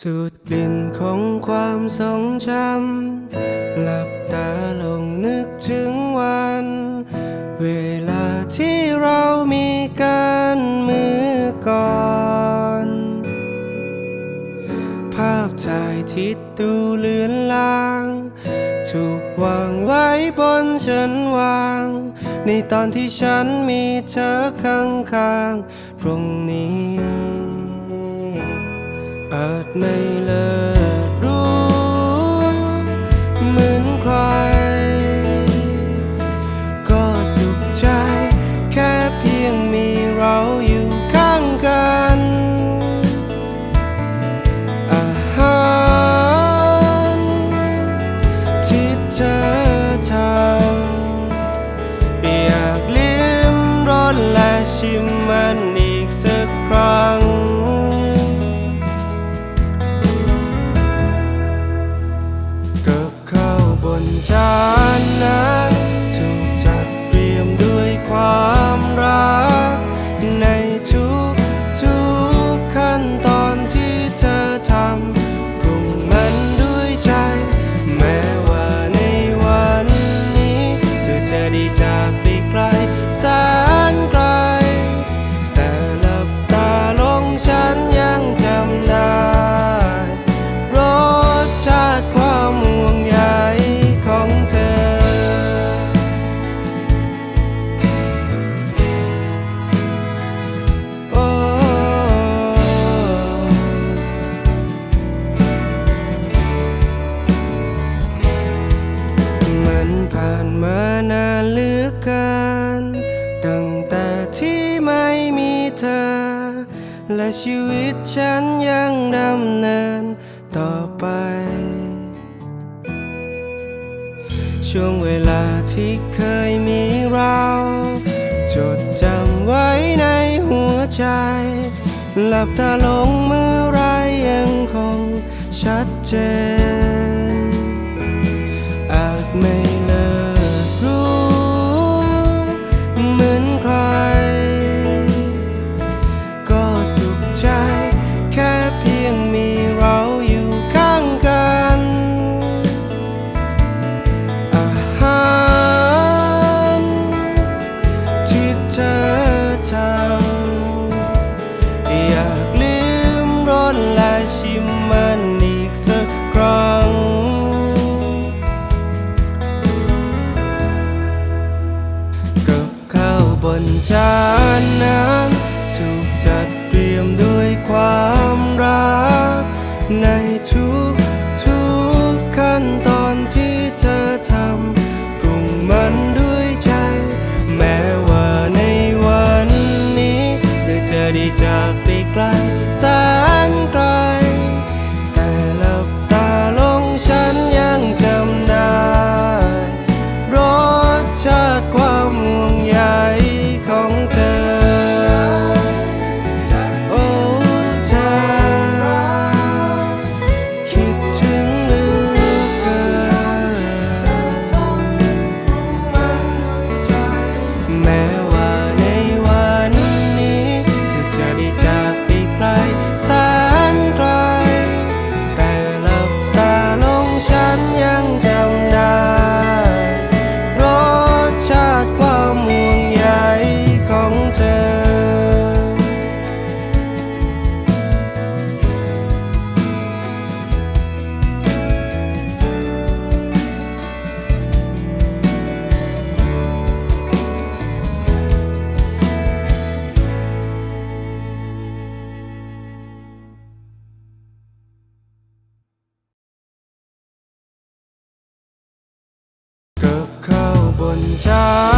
สูดกลิ่นของความทรงจำหลับตาลงนึกถึงวัน เวลาที่เรามีกันเมื่อก่อน ภาพถ่ายที่ดูเลือนลาง ถูกวางไว้บนชั้นวาง ในตอนที่ฉันมีเธอข้างๆ ตรงนี้ อาจไม่เลิศรู้เหมือนใคร ก็สุขใจ แค่เพียงมีเราอยู่ข้างกัน อาหารที่เธอทำอยากลิ้มรสและชิมมัน จานนั้นถูกจัดเตรียมด้วยความรัก ในทุกทุกขั้นตอนที่เธอทำปรุงมันด้วยใจ แม้ว่าในวันนี้ เธอจะได้จ เธอ และชีวิตฉันยังดำเนินต่อไป ช่วงเวลาที่เคยมีเรา จดจำไว้ในหัวใจ หลับตาลงเมื่อไรยังคงชัดเจน นชานนั้นถูกจัดเตรียมด้วยความรัก ในทุกทุกขั้นตอนที่เธอทำปรุงมันด้วยใจ แม้ว่าในวันนี้ เธอจะได้จากไปไกลแสน น buồn chán.